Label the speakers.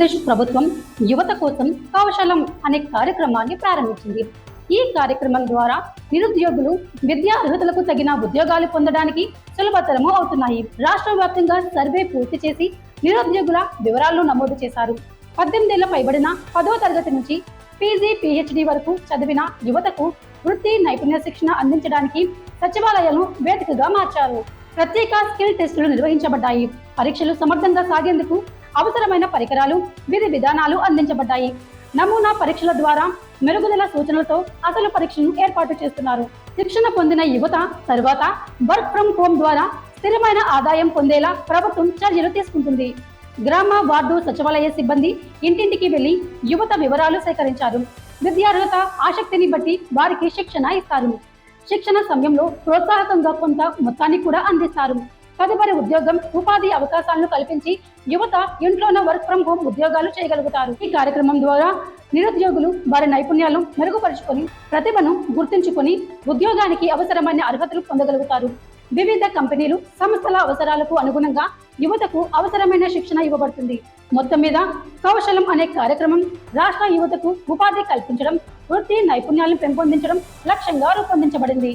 Speaker 1: ఆంధ్రప్రదేశ్ ప్రభుత్వం యువత కోసం కౌశలం అనే కార్యక్రమాన్ని ప్రారంభించింది. ఈ కార్యక్రమం ద్వారా నిరుద్యోగులు విద్యా అర్హతలకు తగిన ఉద్యోగాలు పొందడానికి సులభతరము అవుతున్నాయి. రాష్ట్ర వ్యాప్తంగా సర్వే పూర్తి చేసి నిరుద్యోగుల వివరాలు నమోదు చేశారు. పద్దెనిమిదేళ్ళ పైబడిన పదో తరగతి నుంచి పీజీ పిహెచ్డి వరకు చదివిన యువతకు వృత్తి నైపుణ్య శిక్షణ అందించడానికి సచివాలయాలను వేదికగా మార్చారు. ప్రత్యేక స్కిల్ టెస్టులు నిర్వహించబడ్డాయి. పరీక్షలు సమర్థంగా సాగేందుకు అవసరమైన పరికరాలు విధి విధానాలు అందించబడ్డాయి. నమూనా పరీక్షల ద్వారా మెరుగుదల సూచనలతో అసలు పరీక్షను ఏర్పాటు చేస్తున్నారు. శిక్షణ పొందిన యువత తరువాత వర్క్ ఫ్రం హోమ్ ద్వారా స్థిరమైన ఆదాయం పొందేలా ప్రభుత్వం చర్యలు తీసుకుంటుంది. గ్రామ వార్డు సచివాలయ సిబ్బంది ఇంటింటికి వెళ్ళి యువత వివరాలు సేకరించారు. విద్యార్హత ఆసక్తిని బట్టి వారికి శిక్షణ ఇస్తారు. శిక్షణ సమయంలో ప్రోత్సాహకంగా కొంత మొత్తాన్ని కూడా అందిస్తారు. తదుపరి ఉద్యోగం ఉపాధి అవకాశాలను కల్పించి యువత ఇంట్లోనే వర్క్ ఫ్రం హోమ్ ఉద్యోగాలు చేయగలుగుతారు. ఈ కార్యక్రమం ద్వారా నిరుద్యోగులు వారి నైపుణ్యాలను మెరుగుపరుచుకొని ప్రతిభను గుర్తుంచుకొని ఉద్యోగానికి అవసరమైన అర్హతలు పొందగలుగుతారు. వివిధ కంపెనీలు సంస్థల అవసరాలకు అనుగుణంగా యువతకు అవసరమైన శిక్షణ ఇవ్వబడుతుంది. మొత్తం మీద కౌశలం అనే కార్యక్రమం రాష్ట్ర యువతకు ఉపాధి కల్పించడం వృత్తి నైపుణ్యాలను పెంపొందించడం లక్ష్యంగా రూపొందించబడింది.